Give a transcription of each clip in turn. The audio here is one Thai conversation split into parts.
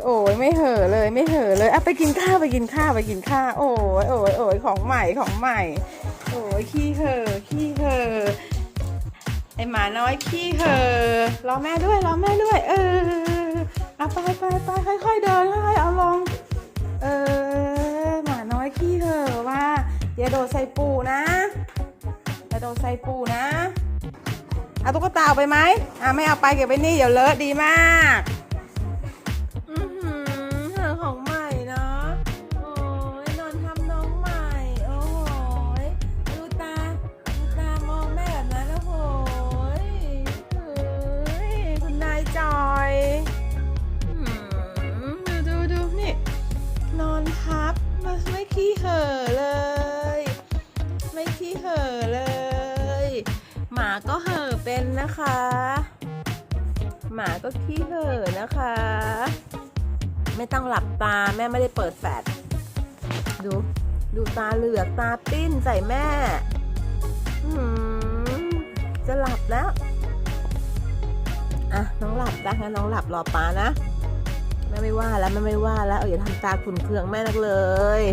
ยโอ้ยไม่เห่อเลยไม่เห่อเลยอะไปกินข้าวไปกินข้าวไปกินข้าวโอ้ยโอ้ยโอ้ยของใหม่ของใหม่ โอ้ยขี้เห่อะขี้เห่อะไอหมาน้อยขี้เห่อะรอแม่ด้วยรอแม่ด้วย เออเอาไปไปไปค่อยๆเดินค่อยๆเอาลงเออหมาน้อยขี้เห่อะว่าอย่าโดดใส่ปูนะอย่าโดดใส่ปูนะเอาตุ๊กตาเอาไปไหมอะไม่เอาไปเก็บไว้นี่เดี๋ยวเลอะดีมาก ขี้เห่อเลย ไม่ขี้เห่อเลย หมาก็เห่อเป็นนะคะ หมาก็ขี้เห่อนะคะ ไม่ต้องหลับตาแม่ไม่ได้เปิดแฟลชดูดูตาเหลือกตาปิ้นใส่แม่จะหลับแล้ว อะ น้องหลับจ้ะงั้นน้องหลับรอป้านะ แม่ไม่ว่าแล้วแม่ไม่ว่าแล้ว เอออย่าทำตาขุนเคืองแม่นักเลย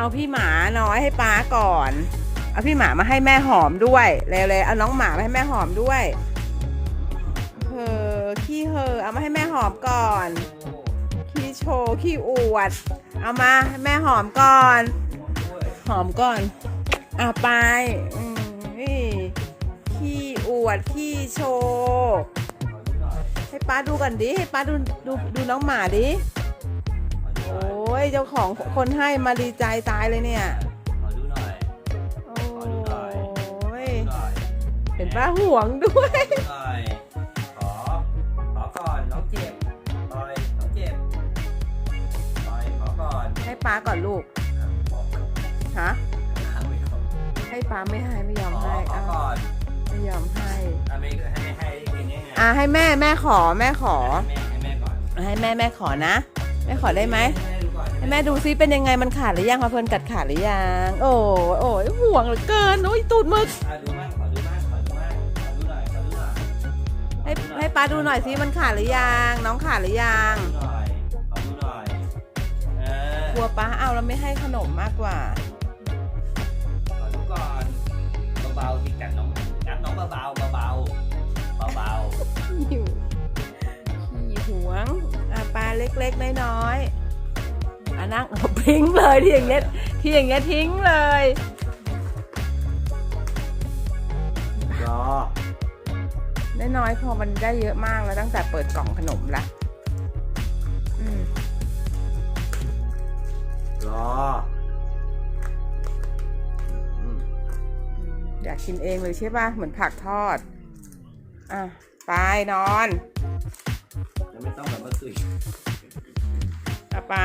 เอาพี่หมาน้อยให้ป้าก่อน เอาพี่หมามาให้แม่หอมด้วยเร็วๆเอาน้องหมามาให้แม่หอมด้วยเฮอขี้เฮอเอามาให้แม่หอมก่อน ขี้โชว์ขี้อวด เอามาให้แม่หอมก่อน หอมก่อนเอาไปอืมนี่ขี้อวดขี้โชว์ให้ป้าดูก่อนดิให้ป้าดูดูดูน้องหมาดิ ยเจ้าของคนให้มาดีใจตายเลยเนี่ย ขอดูหน่อย โอขอดูหน่อย้ยดูหน่อยเห็นป้าห่วงด้วย ดูหน่อย ขอ ขอก่อน น้องเจ็บปล่อย น้องเจ็บปล่อย ขอก่อนให้ป้าก่อนลูกอะบอกฮะเอาไม่ขอให้ป้าไม่ให้ไม่ยอมขอให้ขออ้าวก่อนไม่ยอมให้ อะไม่ให้ไม่ให้กินยังไงอะให้แม่แม่ขอแม่ขอ ให้แม่ให้แม่ก่อนให้แม่แม่ขอนะ แม่ขอได้ไหมให้ แม่ดูก่อนให้แม่ดูซิเป็นยังไงมันขาดหรือยังมาเพลินกัดขาดหรือยัง โอ้ยโอ้ยห่วงเหลือเกินโอ้ยตูดหมึกอะดูมั่งขอดูมั่งขอดูมั่งขอดูหน่อยขอดูหน่อยให้ให้ป้าดูหน่อยซิมันขาดหรือยังน้องขาดหรือยังขอดูหน่อยขอดูหน่อยเออกลัวป้าเอาแล้วไม่ให้ขนมมากกว่า ขอดูก่อนเบาๆที่กัดน้องกัดน้องเบาๆเบาๆเบาๆ หิวขี้หวงอะปลาเล็กๆ น้อยๆ อะนั่งทิ้งเลยที่อย่างเงี้ยที่อย่างเงี้ยทิ้งเลยรอน้อยๆพอมันได้เยอะมากแล้วตั้งแต่เปิดกล่องขนมละอืมรออืมอยากกินเองเลยใช่ป่ะ เหมือนผักทอด อะไปนอนแล้วไม่ต้องแบบว่าสุยอะไป